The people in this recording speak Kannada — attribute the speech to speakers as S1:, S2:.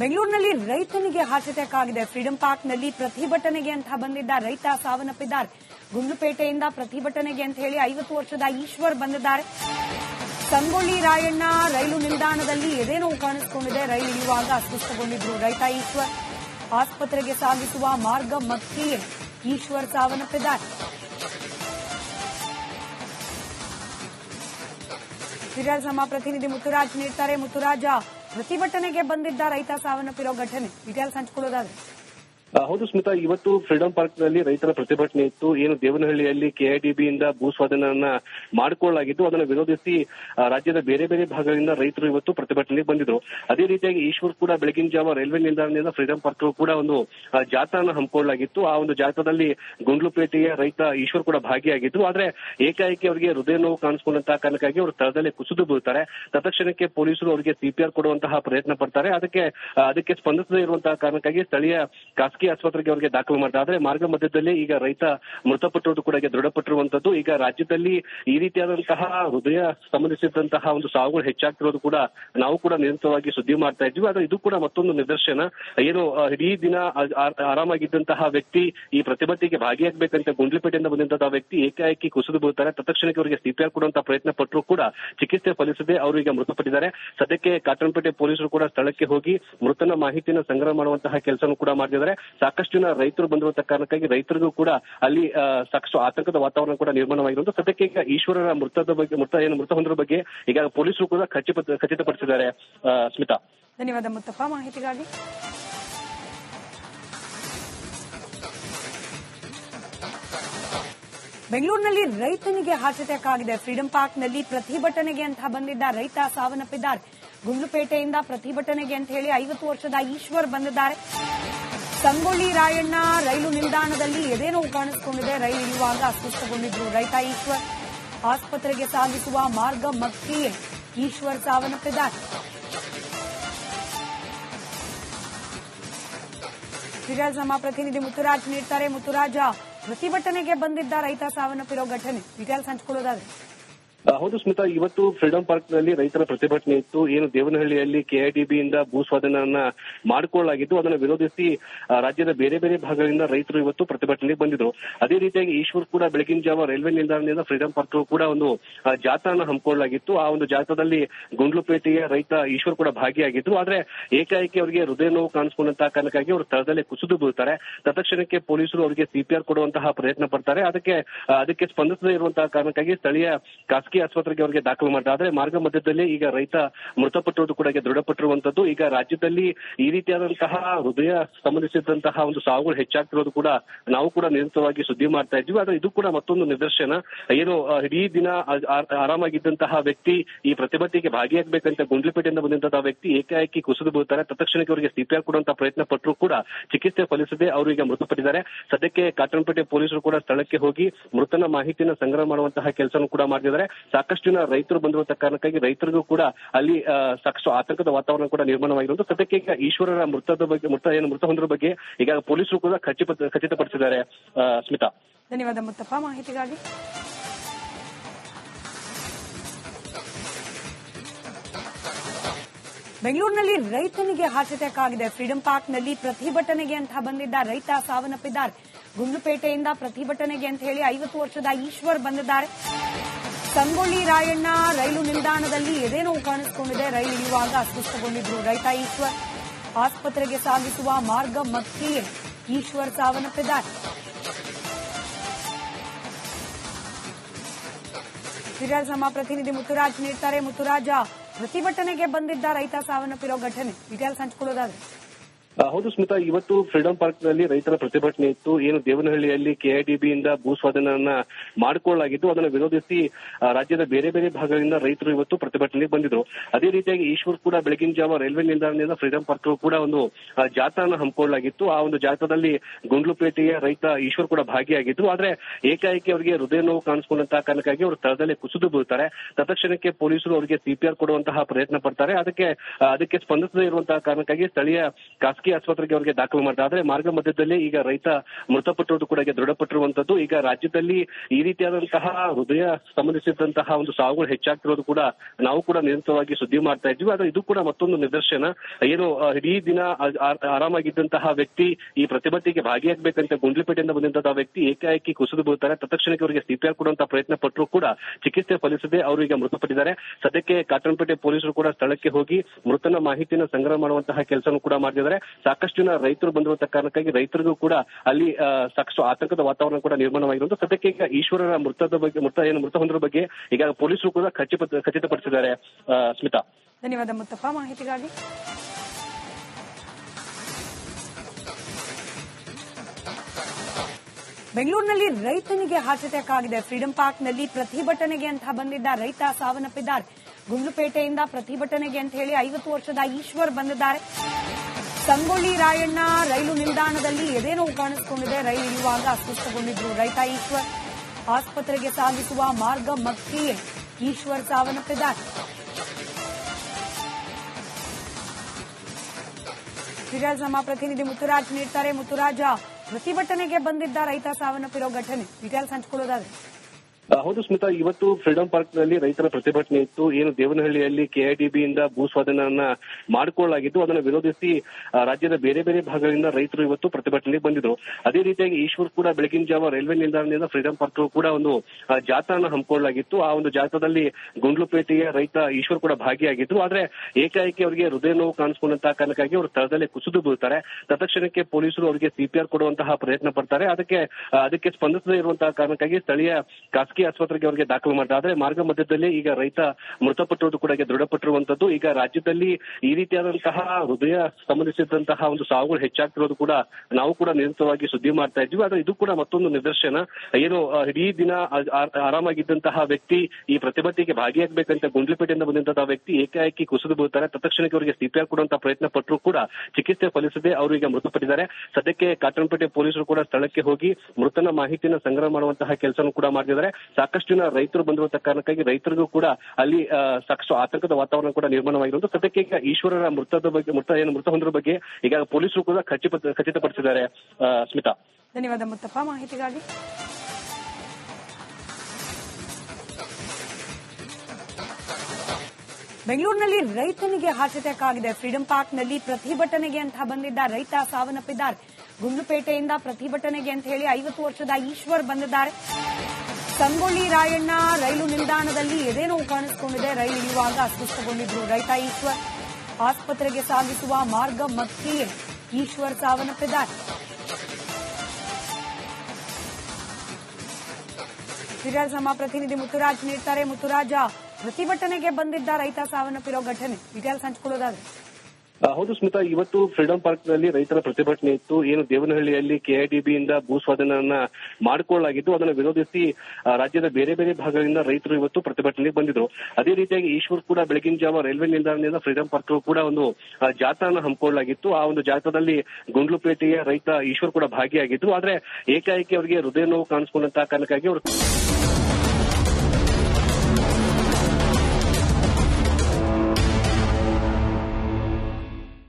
S1: ಬೆಂಗಳೂರಿನಲ್ಲಿ ರೈತನಿಗೆ ಹಾರ್ಟ್ ಅಟ್ಯಾಕ್ ಆಗಿದೆ ಫ್ರೀಡಂ ಪಾರ್ಕ್ನಲ್ಲಿ ಪ್ರತಿಭಟನೆಗೆ ಅಂತ ಬಂದಿದ್ದ ರೈತ ಸಾವನ್ನಪ್ಪಿದ್ದಾರೆ. ಗುಂಡ್ಲುಪೇಟೆಯಿಂದ ಪ್ರತಿಭಟನೆಗೆ ಅಂತ ಹೇಳಿ ಐವತ್ತು ವರ್ಷದ ಈಶ್ವರ್ ಬಂದಿದ್ದಾರೆ. ಸಂಗೊಳ್ಳಿ ರಾಯಣ್ಣ ರೈಲು ನಿಲ್ದಾಣದಲ್ಲಿ ಎದೇನೋ ಕಾಣಿಸಿಕೊಂಡಿದೆ. ರೈಲು ಇಳಿಯುವಾಗ ಅಸ್ವಸ್ಥಗೊಂಡಿದ್ರು ರೈತ ಈಶ್ವರ್. ಆಸ್ಪತ್ರೆಗೆ ಸಾಗಿಸುವ ಮಾರ್ಗ ಮಧ್ಯೆ ಈಶ್ವರ್ ಸಾವನ್ನಪ್ಪಿದ್ದಾರೆ. ಸಿರಿಯಲ್ ಸಮ ಪ್ರತಿನಿಧಿ ಮುತ್ತುರಾಜ್ ನೀಡ್ತಾರೆ. ಮುತ್ತುರಾಜ ಪ್ರತಿಭಟನೆಗೆ ಬಂದಿದ್ದ ರೈತ ಸಾವನ್ನಪ್ಪಿರೋ ಘಟನೆ. ಡೀಟೇಲ್ಸ್ ಹಂಚಿಕೊಳ್ಳೋದಾದ್ರೆ
S2: ಹೌದು ಸ್ಮಿತಾ, ಇವತ್ತು ಫ್ರೀಡಂ ಪಾರ್ಕ್ನಲ್ಲಿ ರೈತರ ಪ್ರತಿಭಟನೆ ಇತ್ತು. ಏನು ದೇವನಹಳ್ಳಿಯಲ್ಲಿ ಕೆಐಡಿಬಿಯಿಂದ ಭೂ ಸ್ವಾಧೀನವನ್ನ ಮಾಡಿಕೊಳ್ಳಲಾಗಿದ್ದು ಅದನ್ನು ವಿರೋಧಿಸಿ ರಾಜ್ಯದ ಬೇರೆ ಬೇರೆ ಭಾಗಗಳಿಂದ ರೈತರು ಇವತ್ತು ಪ್ರತಿಭಟನೆಗೆ ಬಂದಿದ್ರು. ಅದೇ ರೀತಿಯಾಗಿ ಈಶ್ವರ್ ಕೂಡ ಬೆಳಗಿನ ಜಾವ ರೈಲ್ವೆ ನಿಲ್ದಾಣದಿಂದ ಫ್ರೀಡಂ ಪಾರ್ಕ್ ಕೂಡ ಒಂದು ಜಾಥಾನ ಹಮ್ಮಿಕೊಳ್ಳಲಾಗಿತ್ತು. ಆ ಒಂದು ಜಾಥಾದಲ್ಲಿ ಗುಂಡ್ಲುಪೇಟೆಯ ರೈತ ಈಶ್ವರ್ ಕೂಡ ಭಾಗಿಯಾಗಿದ್ರು. ಆದ್ರೆ ಏಕಾಏಕಿ ಅವರಿಗೆ ಹೃದಯ ನೋವು ಕಾಣಿಸಿಕೊಂಡಂತಹ ಕಾರಣಕ್ಕಾಗಿ ಅವರು ಸ್ಥಳದಲ್ಲೇ ಕುಸಿದು ಬೀಳ್ತಾರೆ. ತತ್ಕ್ಷಣಕ್ಕೆ ಪೊಲೀಸರು ಅವರಿಗೆ ಸಿಪಿಆರ್ ಕೊಡುವಂತಹ ಪ್ರಯತ್ನ ಪಡ್ತಾರೆ. ಅದಕ್ಕೆ ಅದಕ್ಕೆ ಸ್ಪಂದಿಸದೇ ಇರುವಂತಹ ಕಾರಣಕ್ಕಾಗಿ ಸ್ಥಳೀಯ ಖಾಸಗಿ ಆಸ್ಪತ್ರೆಗೆ ಅವರಿಗೆ ದಾಖಲು ಮಾಡ್ತಾರೆ ಆದ್ರೆ ಮಾರ್ಗ ಮಧ್ಯದಲ್ಲಿ ಈಗ ರೈತ ಮೃತಪಟ್ಟಿರುವುದು ಕೂಡ ದೃಢಪಟ್ಟಿರುವಂತದ್ದು. ಈಗ ರಾಜ್ಯದಲ್ಲಿ ಈ ರೀತಿಯಾದಂತಹ ಹೃದಯ ಸಂಬಂಧಿಸಿದಂತಹ ಒಂದು ಸಾವುಗಳು ಹೆಚ್ಚಾಗ್ತಿರೋದು ಕೂಡ ನಾವು ಕೂಡ ನಿರಂತರವಾಗಿ ಸುದ್ದಿ ಮಾಡ್ತಾ ಇದ್ವಿ. ಆದ್ರೆ ಇದು ಕೂಡ ಮತ್ತೊಂದು ನಿದರ್ಶನ. ಏನು ಇಡೀ ದಿನ ಆರಾಮಾಗಿದ್ದಂತಹ ವ್ಯಕ್ತಿ ಈ ಪ್ರತಿಭಟನೆಗೆ ಭಾಗಿಯಾಗಬೇಕಂತ ಗುಂಡ್ಲಿಪೇಟೆಯಿಂದ ಬಂದಂತಹ ವ್ಯಕ್ತಿ ಏಕಾಏಕಿ ಕುಸಿದು ಬೀಳ್ತಾರೆ. ತತ್ಕ್ಷಣಕ್ಕೆ ಅವರಿಗೆ ಸಿಪಿಆರ್ ಕೊಡುವಂತಹ ಪ್ರಯತ್ನ ಪಟ್ಟರು ಕೂಡ ಚಿಕಿತ್ಸೆ ಫಲಿಸದೆ ಅವರು ಈಗ ಮೃತಪಟ್ಟಿದ್ದಾರೆ. ಸದ್ಯಕ್ಕೆ ಕಾಟನ್ಪೇಟೆ ಪೊಲೀಸರು ಕೂಡ ಸ್ಥಳಕ್ಕೆ ಹೋಗಿ ಮೃತನ ಮಾಹಿತಿಯನ್ನು ಸಂಗ್ರಹ ಮಾಡುವಂತಹ ಕೆಲಸನೂ ಕೂಡ ಮಾಡ್ತಿದ್ದಾರೆ. ಸಾಕಷ್ಟು ಜನ ರೈತರು ಬಂದಿರುವಂತಹ ಕಾರಣಕ್ಕಾಗಿ ರೈತರಿಗೂ ಕೂಡ ಅಲ್ಲಿ ಸಾಕಷ್ಟು ಆತಂಕದ ವಾತಾವರಣ ಕೂಡ ನಿರ್ಮಾಣವಾಗಿರುವಂತ ಸದ್ಯಕ್ಕೆ ಈಗ ಈಶ್ವರನ ಮೃತದ ಬಗ್ಗೆ, ಮೃತ, ಏನು ಮೃತ ಹೊಂದಿರೋ ಬಗ್ಗೆ ಈಗ ಪೊಲೀಸರು ಕೂಡ ಖಚಿತ, ಖಚಿತಪಡಿಸಿದ್ದಾರೆ ಸ್ಮಿತಾ.
S1: ಧನ್ಯವಾದ ಮುತ್ತಪ್ಪ ಮಾಹಿತಿಗಾಗಿ. ಬೆಂಗಳೂರಿನಲ್ಲಿ ರೈತನಿಗೆ ಹಾರ್ಟ್ ಆಗಿದೆ. ಫ್ರೀಡಂ ಪಾರ್ಕ್ನಲ್ಲಿ ಪ್ರತಿಭಟನೆಗೆ ಅಂತ ಬಂದಿದ್ದ ರೈತ ಸಾವನ್ನಪ್ಪಿದ್ದಾರೆ. ಗುಂಡ್ಲುಪೇಟೆಯಿಂದ ಪ್ರತಿಭಟನೆಗೆ ಅಂತ ಹೇಳಿ ಐವತ್ತು ವರ್ಷದ ಈಶ್ವರ್ ಬಂದಿದ್ದಾರೆ. ಸಂಗೊಳ್ಳಿ ರಾಯಣ್ಣ ರೈಲು ನಿಲ್ದಾಣದಲ್ಲಿ ಎದೇನೋ ಕಾಣಿಸಿಕೊಂಡಿದೆ. ರೈಲು ಇರುವಾಗ ಅಸ್ವಸ್ಥಗೊಂಡಿದ್ರು. ರೈತ ಈಶ್ವರ್ ಆಸ್ಪತ್ರೆಗೆ ಸಾಗಿಸುವ ಮಾರ್ಗ ಮಕ್ಕಿ. ಈಶ್ವರ್ ಸಾವನ್ನಪ್ಪಿದ್ದಾರೆ. ಸಿರಿಯಲ್ ನಮ್ಮ ಪ್ರತಿನಿಧಿ ಮುತ್ತುರಾಜ್ ನೀಡ್ತಾರೆ. ಮುತ್ತುರಾಜ, ಪ್ರತಿಭಟನೆಗೆ ಬಂದಿದ್ದ ರೈತ ಸಾವನ್ನಪ್ಪಿರೋ ಘಟನೆ. ಡೀಟೇಲ್ಸ್ ಹಂಚಿಕೊಳ್ಳೋದಾದ್ರೆ.
S2: ಹೌದು ಸ್ಮಿತಾ, ಇವತ್ತು ಫ್ರೀಡಂ ಪಾರ್ಕ್ನಲ್ಲಿ ರೈತರ ಪ್ರತಿಭಟನೆ ಇತ್ತು. ಏನು ದೇವನಹಳ್ಳಿಯಲ್ಲಿ ಕೆಐಡಿಬಿಯಿಂದ ಭೂ ಸ್ವಾಧೀನವನ್ನ ಮಾಡಿಕೊಳ್ಳಲಾಗಿದ್ದು ಅದನ್ನ ವಿರೋಧಿಸಿ ರಾಜ್ಯದ ಬೇರೆ ಬೇರೆ ಭಾಗಗಳಿಂದ ರೈತರು ಇವತ್ತು ಪ್ರತಿಭಟನೆಗೆ ಬಂದಿದ್ರು. ಅದೇ ರೀತಿಯಾಗಿ ಈಶ್ವರ್ ಕೂಡ ಬೆಳಗಿನ ಜಾವ ರೈಲ್ವೆ ನಿಲ್ದಾಣದಿಂದ ಫ್ರೀಡಂ ಪಾರ್ಕ್ ಕೂಡ ಒಂದು ಜಾಥಾನ ಹಮ್ಮಿಕೊಳ್ಳಲಾಗಿತ್ತು. ಆ ಒಂದು ಜಾಥಾದಲ್ಲಿ ಗುಂಡ್ಲುಪೇಟೆಯ ರೈತ ಈಶ್ವರ್ ಕೂಡ ಭಾಗಿಯಾಗಿದ್ರು. ಆದ್ರೆ ಏಕಾಏಕಿ ಅವರಿಗೆ ಹೃದಯ ನೋವು ಕಾಣಿಸಿಕೊಂಡಂತಹ ಕಾರಣಕ್ಕಾಗಿ ಅವರು ಸ್ಥಳದಲ್ಲೇ ಕುಸಿದು ಬೀಳ್ತಾರೆ. ತತ್ಕ್ಷಣಕ್ಕೆ ಪೊಲೀಸರು ಅವರಿಗೆ ಸಿಪಿಆರ್ ಕೊಡುವಂತಹ ಪ್ರಯತ್ನ ಪಡ್ತಾರೆ. ಅದಕ್ಕೆ ಅದಕ್ಕೆ ಸ್ಪಂದಿಸದೇ ಇರುವಂತಹ ಕಾರಣಕ್ಕಾಗಿ ಸ್ಥಳೀಯ ಆಸ್ಪತ್ರೆಗೆ ಅವರಿಗೆ ದಾಖಲು ಮಾಡ್ತಾರೆ ಆದ್ರೆ ಮಾರ್ಗ ಮಧ್ಯದಲ್ಲಿ ಈಗ ರೈತ ಮೃತಪಟ್ಟಿರುವುದು ಕೂಡ ದೃಢಪಟ್ಟಿರುವಂತದ್ದು ಈಗ ರಾಜ್ಯದಲ್ಲಿ ಈ ರೀತಿಯಾದಂತಹ ಹೃದಯ ಸಂಬಂಧಿಸಿದಂತಹ ಒಂದು ಸಾವುಗಳು ಹೆಚ್ಚಾಗ್ತಿರೋದು ಕೂಡ ನಾವು ಕೂಡ ನಿರಂತರವಾಗಿ ಸುದ್ದಿ ಮಾಡ್ತಾ ಇದ್ವಿ ಆದ್ರೆ ಇದು ಕೂಡ ಮತ್ತೊಂದು ನಿದರ್ಶನ. ಏನು ಇಡೀ ದಿನ ಆರಾಮಾಗಿದ್ದಂತಹ ವ್ಯಕ್ತಿ ಈ ಪ್ರತಿಭಟನೆಗೆ ಭಾಗಿಯಾಗಬೇಕಂತ ಗುಂಡ್ಲಿಪೇಟೆಯಿಂದ ಬಂದಂತಹ ವ್ಯಕ್ತಿ ಏಕಾಏಕಿ ಕುಸಿದು ಬೀಳ್ತಾರೆ ತತ್ಕ್ಷಣಕ್ಕೆ ಅವರಿಗೆ ಸಿಪಿಆರ್ ಕೊಡುವಂತಹ ಪ್ರಯತ್ನ ಪಟ್ಟರು ಕೂಡ ಚಿಕಿತ್ಸೆ ಫಲಿಸದೆ ಅವರು ಈಗ ಮೃತಪಟ್ಟಿದ್ದಾರೆ. ಸದ್ಯಕ್ಕೆ ಕಾಟನ್ಪೇಟೆ ಪೊಲೀಸರು ಕೂಡ ಸ್ಥಳಕ್ಕೆ ಹೋಗಿ ಮೃತನ ಮಾಹಿತಿಯನ್ನು ಸಂಗ್ರಹ ಮಾಡುವಂತಹ ಕೆಲಸವನ್ನು ಕೂಡ ಮಾಡ್ತಿದ್ದಾರೆ. ಸಾಕಷ್ಟು ಜನ ರೈತರು ಬಂದಿರುವಂತ ಕಾರಣಕ್ಕಾಗಿ ರೈತರಿಗೂ ಕೂಡ ಅಲ್ಲಿ ಸಾಕಷ್ಟು ಆತಂಕದ ವಾತಾವರಣ ಕೂಡ ನಿರ್ಮಾಣವಾಗಿರುವುದು ಸದ್ಯಕ್ಕೆ ಈಗ ಈಶ್ವರರ ಮೃತದ ಬಗ್ಗೆ, ಮೃತ, ಏನು ಮೃತ ಹೊಂದಿರೋ ಬಗ್ಗೆ ಈಗ ಪೊಲೀಸರು ಕೂಡ ಖಚಿತ, ಖಚಿತಪಡಿಸಿದ್ದಾರೆ ಸ್ಮಿತಾ.
S1: ಧನ್ಯವಾದ ಮುತ್ತಪ್ಪ ಮಾಹಿತಿಗಾಗಿ. ಬೆಂಗಳೂರಿನಲ್ಲಿ ರೈತನಿಗೆ ಹಾರ್ಟ್ ಅಟ್ಯಾಕ್ ಆಗಿದೆ. ಫ್ರೀಡಂ ಪಾರ್ಕ್ನಲ್ಲಿ ಪ್ರತಿಭಟನೆಗೆ ಅಂತ ಬಂದಿದ್ದ ರೈತ ಸಾವನ್ನಪ್ಪಿದ್ದಾರೆ. ಗುಂಡ್ಲುಪೇಟೆಯಿಂದ ಪ್ರತಿಭಟನೆಗೆ ಅಂತ ಹೇಳಿ ಐವತ್ತು ವರ್ಷದ ಈಶ್ವರ್ ಬಂದಿದ್ದಾರೆ. ಸಂಗೊಳ್ಳಿ ರಾಯಣ್ಣ ರೈಲು ನಿಲ್ದಾಣದಲ್ಲಿ ಎದೇನೋ ಕಾಣಿಸಿಕೊಂಡಿದೆ. ರೈಲು ಇಳಿಯುವಾಗ ಅಸ್ವಸ್ಥಗೊಂಡಿದ್ರು ರೈತ ಈಶ್ವರ್. ಆಸ್ಪತ್ರೆಗೆ ಸಾಗಿಸುವ ಮಾರ್ಗ ಮಧ್ಯೆಯೇ ಈಶ್ವರ್ ಸಾವನ್ನಪ್ಪಿದ್ದಾರೆ. ಸಿರಿಯಲ್ ನಮ್ಮ ಪ್ರತಿನಿಧಿ ಮುತ್ತುರಾಜ್ ನೀಡ್ತಾರೆ. ಮುತ್ತುರಾಜ, ಪ್ರತಿಭಟನೆಗೆ ಬಂದಿದ್ದ ರೈತ ಸಾವನ್ನಪ್ಪಿರೋ ಘಟನೆ. ಡೀಟೇಲ್ಸ್ ಹಂಚಿಕೊಳ್ಳೋದಾದ್ರೆ.
S2: ಹೌದು ಸ್ಮಿತಾ, ಇವತ್ತು ಫ್ರೀಡಂ ಪಾರ್ಕ್ನಲ್ಲಿ ರೈತರ ಪ್ರತಿಭಟನೆ ಇತ್ತು. ಏನು ದೇವನಹಳ್ಳಿಯಲ್ಲಿ ಕೆಐಡಿಬಿಯಿಂದ ಭೂ ಸ್ವಾಧೀನವನ್ನ ಮಾಡಿಕೊಳ್ಳಲಾಗಿದ್ದು ಅದನ್ನು ವಿರೋಧಿಸಿ ರಾಜ್ಯದ ಬೇರೆ ಬೇರೆ ಭಾಗಗಳಿಂದ ರೈತರು ಇವತ್ತು ಪ್ರತಿಭಟನೆಗೆ ಬಂದಿದ್ರು. ಅದೇ ರೀತಿಯಾಗಿ ಈಶ್ವರ್ ಕೂಡ ಬೆಳಗಿನ ಜಾವ ರೈಲ್ವೆ ನಿಲ್ದಾಣದಿಂದ ಫ್ರೀಡಂ ಪಾರ್ಕ್ ಕೂಡ ಒಂದು ಜಾಥಾನ ಹಮ್ಮಿಕೊಳ್ಳಲಾಗಿತ್ತು. ಆ ಒಂದು ಜಾಥಾದಲ್ಲಿ ಗುಂಡ್ಲುಪೇಟೆಯ ರೈತ ಈಶ್ವರ್ ಕೂಡ ಭಾಗಿಯಾಗಿದ್ರು ಆದ್ರೆ ಏಕಾಏಕಿ ಅವರಿಗೆ ಹೃದಯ ನೋವು ಕಾಣಿಸಿಕೊಂಡಂತಹ ಕಾರಣಕ್ಕಾಗಿ ಅವರು ಸ್ಥಳದಲ್ಲೇ ಕುಸಿದು ಬೀಳ್ತಾರೆ. ತತ್ಕ್ಷಣಕ್ಕೆ ಪೊಲೀಸರು ಅವರಿಗೆ ಸಿಪಿಆರ್ ಕೊಡುವಂತಹ ಪ್ರಯತ್ನ ಪಡ್ತಾರೆ. ಅದಕ್ಕೆ ಅದಕ್ಕೆ ಸ್ಪಂದಿಸದೇ ಇರುವಂತಹ ಕಾರಣಕ್ಕಾಗಿ ಸ್ಥಳೀಯ ಖಾಸಗಿ ಖಾಸಗಿ ಆಸ್ಪತ್ರೆಗೆ ಅವರಿಗೆ ದಾಖಲು ಮಾಡಿದೆ. ಆದ್ರೆ ಮಾರ್ಗ ಮಧ್ಯದಲ್ಲಿ ಈಗ ರೈತ ಮೃತಪಟ್ಟಿರೋದು ಕೂಡ ದೃಢಪಟ್ಟಿರುವಂತದ್ದು ಈಗ ರಾಜ್ಯದಲ್ಲಿ ಈ ರೀತಿಯಾದಂತಹ ಹೃದಯ ಸಂಬಂಧಿಸಿದಂತಹ ಒಂದು ಸಾವುಗಳು ಹೆಚ್ಚಾಗ್ತಿರೋದು ಕೂಡ ನಾವು ಕೂಡ ನಿರಂತರವಾಗಿ ಸುದ್ದಿ ಮಾಡ್ತಾ ಇದ್ವಿ ಆದ್ರೆ ಇದು ಕೂಡ ಮತ್ತೊಂದು ನಿದರ್ಶನ. ಏನು ಇಡೀ ದಿನ ಆರಾಮಾಗಿದ್ದಂತಹ ವ್ಯಕ್ತಿ ಈ ಪ್ರತಿಭಟನೆಗೆ ಭಾಗಿಯಾಗಬೇಕಂತ ಗುಂಡ್ಲುಪೇಟೆಯಿಂದ ಬಂದಂತಹ ವ್ಯಕ್ತಿ ಏಕಾಏಕಿ ಕುಸಿದು ಬೀಳ್ತಾರೆ. ತತ್ಕ್ಷಣಕ್ಕೆ ಅವರಿಗೆ ಸಿಪಿಆರ್ ಕೊಡುವಂತಹ ಪ್ರಯತ್ನ ಪಟ್ಟರು ಕೂಡ ಚಿಕಿತ್ಸೆ ಫಲಿಸದೆ ಅವರು ಈಗ ಮೃತಪಟ್ಟಿದ್ದಾರೆ. ಸದ್ಯಕ್ಕೆ ಕಾಟನ್ಪೇಟೆ ಪೊಲೀಸರು ಕೂಡ ಸ್ಥಳಕ್ಕೆ ಹೋಗಿ ಮೃತನ ಮಾಹಿತಿಯನ್ನು ಸಂಗ್ರಹ ಮಾಡುವಂತಹ ಕೆಲಸವನ್ನು ಕೂಡ ಮಾಡ್ತಿದ್ದಾರೆ. ಸಾಕಷ್ಟು ಜನ ರೈತರು ಬಂದಿರುವಂತಹ ಕಾರಣಕ್ಕಾಗಿ ರೈತರಿಗೂ ಕೂಡ ಅಲ್ಲಿ ಸಾಕಷ್ಟು ಆತಂಕದ ವಾತಾವರಣ ಕೂಡ ನಿರ್ಮಾಣವಾಗಿರುವಂತ ಸದ್ಯಕ್ಕೆ ಈಗ ಈಶ್ವರರ ಮೃತದ ಬಗ್ಗೆ, ಮೃತ, ಏನು ಮೃತ ಹೊಂದಿರೋ ಬಗ್ಗೆ ಈಗ ಪೊಲೀಸರು ಕೂಡ ಖಚಿತ, ಖಚಿತಪಡಿಸಿದ್ದಾರೆ ಸ್ಮಿತಾ.
S1: ಧನ್ಯವಾದ ಮುತ್ತಪ್ಪ ಮಾಹಿತಿಗಾಗಿ. ಬೆಂಗಳೂರಿನಲ್ಲಿ ರೈತನಿಗೆ ಹಾರ್ಟ್ ಅಟ್ಯಾಕ್ ಆಗಿದೆ. ಫ್ರೀಡಂ ಪಾರ್ಕ್ನಲ್ಲಿ ಪ್ರತಿಭಟನೆಗೆ ಅಂತ ಬಂದಿದ್ದ ರೈತ ಸಾವನ್ನಪ್ಪಿದ್ದಾರೆ. ಗುಂಡ್ಲುಪೇಟೆಯಿಂದ ಪ್ರತಿಭಟನೆಗೆ ಅಂತ ಹೇಳಿ ಐವತ್ತು ವರ್ಷದ ಈಶ್ವರ್ ಬಂದಿದ್ದಾರೆ. ಸಂಗೊಳ್ಳಿ ರಾಯಣ್ಣ ರೈಲು ನಿಲ್ದಾಣದಲ್ಲಿ ಏನೇನೋ ಕಾಣಿಸಿಕೊಂಡಿದೆ. ರೈಲು ಇಳುವಾಗ ಅಸ್ವಸ್ಥಗೊಂಡಿದ್ರು. ರೈತ ಈಶ್ವರ್ ಆಸ್ಪತ್ರೆಗೆ ಸಾಗಿಸುವ ಮಾರ್ಗ ಮಧ್ಯೆಯೇ ಈಶ್ವರ್ ಸಾವನ್ನಪ್ಪಿದ್ದಾರೆ. ಸಿರಾಜ್ ನಮ್ಮ ಪ್ರತಿನಿಧಿ ಮುತ್ತುರಾಜ್ ನೀಡ್ತಾರೆ. ಮುತ್ತುರಾಜ, ಪ್ರತಿಭಟನೆಗೆ ಬಂದಿದ್ದ ರೈತ ಸಾವನ್ನಪ್ಪಿರೋ ಘಟನೆ. ಡೀಟೇಲ್ಸ್ ಹಂಚಿಕೊಳ್ಳೋದಾದ್ರೆ.
S2: ಹೌದು ಸ್ಮಿತಾ, ಇವತ್ತು ಫ್ರೀಡಂ ಪಾರ್ಕ್ನಲ್ಲಿ ರೈತರ ಪ್ರತಿಭಟನೆ ಇತ್ತು. ಏನು ದೇವನಹಳ್ಳಿಯಲ್ಲಿ ಕೆಐಡಿಬಿ ಇಂದ ಭೂ ಸ್ವಾಧೀನ ಮಾಡಿಕೊಳ್ಳಲಾಗಿದ್ದು, ಅದನ್ನು ವಿರೋಧಿಸಿ ರಾಜ್ಯದ ಬೇರೆ ಬೇರೆ ಭಾಗಗಳಿಂದ ರೈತರು ಇವತ್ತು ಪ್ರತಿಭಟನೆಗೆ ಬಂದಿದ್ರು. ಅದೇ ರೀತಿಯಾಗಿ ಈಶ್ವರ್ ಕೂಡ ಬೆಳಗಿನ ಜಾವ ರೈಲ್ವೆ ನಿಲ್ದಾಣದಿಂದ ಫ್ರೀಡಂ ಪಾರ್ಕ್ ಕೂಡ ಒಂದು ಜಾಥಾನ ಹಮ್ಮಿಕೊಳ್ಳಲಾಗಿತ್ತು. ಆ ಒಂದು ಜಾಥಾದಲ್ಲಿ ಗುಂಡ್ಲುಪೇಟೆಯ ರೈತ ಈಶ್ವರ್ ಕೂಡ ಭಾಗಿಯಾಗಿದ್ರು. ಆದ್ರೆ ಏಕಾಏಕಿ ಅವರಿಗೆ ಹೃದಯ ನೋವು ಕಾಣಿಸಿಕೊಂಡಂತಹ ಕಾರಣಕ್ಕಾಗಿ ಅವರು ಸ್ಥಳದಲ್ಲೇ ಕುಸಿದು ಬೀಳ್ತಾರೆ. ತತ್ಕ್ಷಣಕ್ಕೆ ಪೊಲೀಸರು ಅವರಿಗೆ ಸಿಪಿಆರ್ ಕೊಡುವಂತಹ ಪ್ರಯತ್ನ ಪಡ್ತಾರೆ. ಅದಕ್ಕೆ ಅದಕ್ಕೆ ಸ್ಪಂದಿಸದೇ ಇರುವಂತಹ ಕಾರಣಕ್ಕಾಗಿ ಸ್ಥಳೀಯ ಖಾಸಗಿ ಆಸ್ಪತ್ರೆಗೆ ಅವರಿಗೆ ದಾಖಲು ಮಾಡ್ತಾರೆ ಆದ್ರೆ ಮಾರ್ಗ ಮಧ್ಯದಲ್ಲಿ ಈಗ ರೈತ ಮೃತಪಟ್ಟಿರೋದು ಕೂಡ ದೃಢಪಟ್ಟಿರುವಂತದ್ದು. ಈಗ ರಾಜ್ಯದಲ್ಲಿ ಈ ರೀತಿಯಾದಂತಹ ಹೃದಯ ಸಂಬಂಧಿಸಿದಂತಹ ಒಂದು ಸಾವುಗಳು ಹೆಚ್ಚಾಗ್ತಿರೋದು ಕೂಡ ನಾವು ಕೂಡ ನಿರಂತರವಾಗಿ ಸುದ್ದಿ ಮಾಡ್ತಾ ಇದ್ವಿ ಆದ್ರೆ ಇದು ಕೂಡ ಮತ್ತೊಂದು ನಿದರ್ಶನ. ಏನು ಇಡೀ ದಿನ ಆರಾಮಾಗಿದ್ದಂತಹ ವ್ಯಕ್ತಿ ಈ ಪ್ರತಿಭಟನೆಗೆ ಭಾಗಿಯಾಗಬೇಕಂತ ಗುಂಡ್ಲಿಪೇಟೆಯಿಂದ ಬಂದಂತಹ ವ್ಯಕ್ತಿ ಏಕಾಏಕಿ ಕುಸಿದು ಬೀಳ್ತಾರೆ. ತತ್ಕ್ಷಣಕ್ಕೆ ಅವರಿಗೆ ಸಿಪಿಆರ್ ಕೊಡುವಂತ ಪ್ರಯತ್ನ ಪಟ್ಟರು ಕೂಡ ಚಿಕಿತ್ಸೆ ಫಲಿಸದೆ ಅವರು ಈಗ ಮೃತಪಟ್ಟಿದ್ದಾರೆ. ಸದ್ಯಕ್ಕೆ ಕಾಟನ್ಪೇಟೆ ಪೊಲೀಸರು ಕೂಡ ಸ್ಥಳಕ್ಕೆ ಹೋಗಿ ಮೃತನ ಮಾಹಿತಿಯನ್ನು ಸಂಗ್ರಹ ಮಾಡುವಂತಹ ಕೆಲಸನೂ ಕೂಡ ಮಾಡ್ತಿದ್ದಾರೆ. ಸಾಕಷ್ಟು ಜನ ರೈತರು ಬಂದಿರುವಂತಹ ಕಾರಣಕ್ಕಾಗಿ ರೈತರಿಗೂ ಕೂಡ ಅಲ್ಲಿ ಸಾಕಷ್ಟು ಆತಂಕದ ವಾತಾವರಣ ಕೂಡ ನಿರ್ಮಾಣವಾಗಿರುವುದು ಸದ್ಯಕ್ಕೆ ಈಗ ಈಶ್ವರರ ಮೃತದ ಬಗ್ಗೆ, ಮೃತ, ಏನು ಮೃತ ಹೊಂದಿರೋ ಬಗ್ಗೆ ಈಗ ಪೊಲೀಸರು ಕೂಡ ಖಚಿತ, ಖಚಿತಪಡಿಸಿದ್ದಾರೆ ಸ್ಮಿತಾ.
S1: ಧನ್ಯವಾದ ಮುತ್ತಪ್ಪ ಮಾಹಿತಿಗಾಗಿ. ಬೆಂಗಳೂರಿನಲ್ಲಿ ರೈತನಿಗೆ ಹಾರ್ಟ್ ಅಟ್ಯಾಕ್ ಆಗಿದೆ ಫ್ರೀಡಂ ಪಾರ್ಕ್ನಲ್ಲಿ ಪ್ರತಿಭಟನೆಗೆ ಅಂತ ಬಂದಿದ್ದ ರೈತ ಸಾವನ್ನಪ್ಪಿದ್ದಾರೆ. ಗುಂಡ್ಲುಪೇಟೆಯಿಂದ ಪ್ರತಿಭಟನೆಗೆ ಅಂತ ಹೇಳಿ ಐವತ್ತು ವರ್ಷದ ಈಶ್ವರ್ ಬಂದಿದ್ದಾರೆ. ಸಂಗೊಳ್ಳಿ ರಾಯಣ್ಣ ರೈಲು ನಿಲ್ದಾಣದಲ್ಲಿ ಎದೆ ನೋವು ಕಾಣಿಸಿಕೊಂಡಿದೆ. ರೈಲು ಇಳಿಯುವಾಗ ಅಸ್ವಸ್ಥಗೊಂಡಿದ್ರು ರೈತ ಈಶ್ವರ್ ಆಸ್ಪತ್ರೆಗೆ ಸಾಗಿಸುವ ಮಾರ್ಗ ಮಧ್ಯೆಯೇ ಈಶ್ವರ್ ಸಾವನ್ನಪ್ಪಿದ್ದಾರೆ. ಸಿರಿಯಲ್ ನಮ್ಮ ಪ್ರತಿನಿಧಿ ಮುತ್ತುರಾಜ್ ನೀಡ್ತಾರೆ. ಮುತ್ತುರಾಜ, ಪ್ರತಿಭಟನೆಗೆ ಬಂದಿದ್ದ ರೈತ ಸಾವನ್ನಪ್ಪಿರೋ ಘಟನೆ. ಡೀಟೇಲ್ಸ್ ಹಂಚಿಕೊಳ್ಳೋದಾದ್ರೆ
S2: ಹೌದು ಸ್ಮಿತಾ, ಇವತ್ತು ಫ್ರೀಡಂ ಪಾರ್ಕ್ನಲ್ಲಿ ರೈತರ ಪ್ರತಿಭಟನೆ ಇತ್ತು. ಏನು ದೇವನಹಳ್ಳಿಯಲ್ಲಿ ಕೆಐಡಿಬಿಯಿಂದ ಭೂ ಸ್ವಾಧೀನವನ್ನ ಮಾಡಿಕೊಳ್ಳಲಾಗಿದ್ದು, ಅದನ್ನು ವಿರೋಧಿಸಿ ರಾಜ್ಯದ ಬೇರೆ ಬೇರೆ ಭಾಗಗಳಿಂದ ರೈತರು ಇವತ್ತು ಪ್ರತಿಭಟನೆಗೆ ಬಂದಿದ್ರು. ಅದೇ ರೀತಿಯಾಗಿ ಈಶ್ವರ್ ಕೂಡ ಬೆಳಗಿನ ಜಾವ ರೈಲ್ವೆ ನಿಲ್ದಾಣದಿಂದ ಫ್ರೀಡಂ ಪಾರ್ಕ್ ಕೂಡ ಒಂದು ಜಾಥಾನ ಹಮ್ಮಿಕೊಳ್ಳಲಾಗಿತ್ತು. ಆ ಒಂದು ಜಾಥಾದಲ್ಲಿ ಗುಂಡ್ಲುಪೇಟೆಯ ರೈತ ಈಶ್ವರ್ ಕೂಡ ಭಾಗಿಯಾಗಿದ್ರು. ಆದ್ರೆ ಏಕಾಏಕಿ ಅವರಿಗೆ ಹೃದಯ ನೋವು ಕಾಣಿಸಿಕೊಂಡಂತಹ ಕಾರಣಕ್ಕಾಗಿ ಅವರು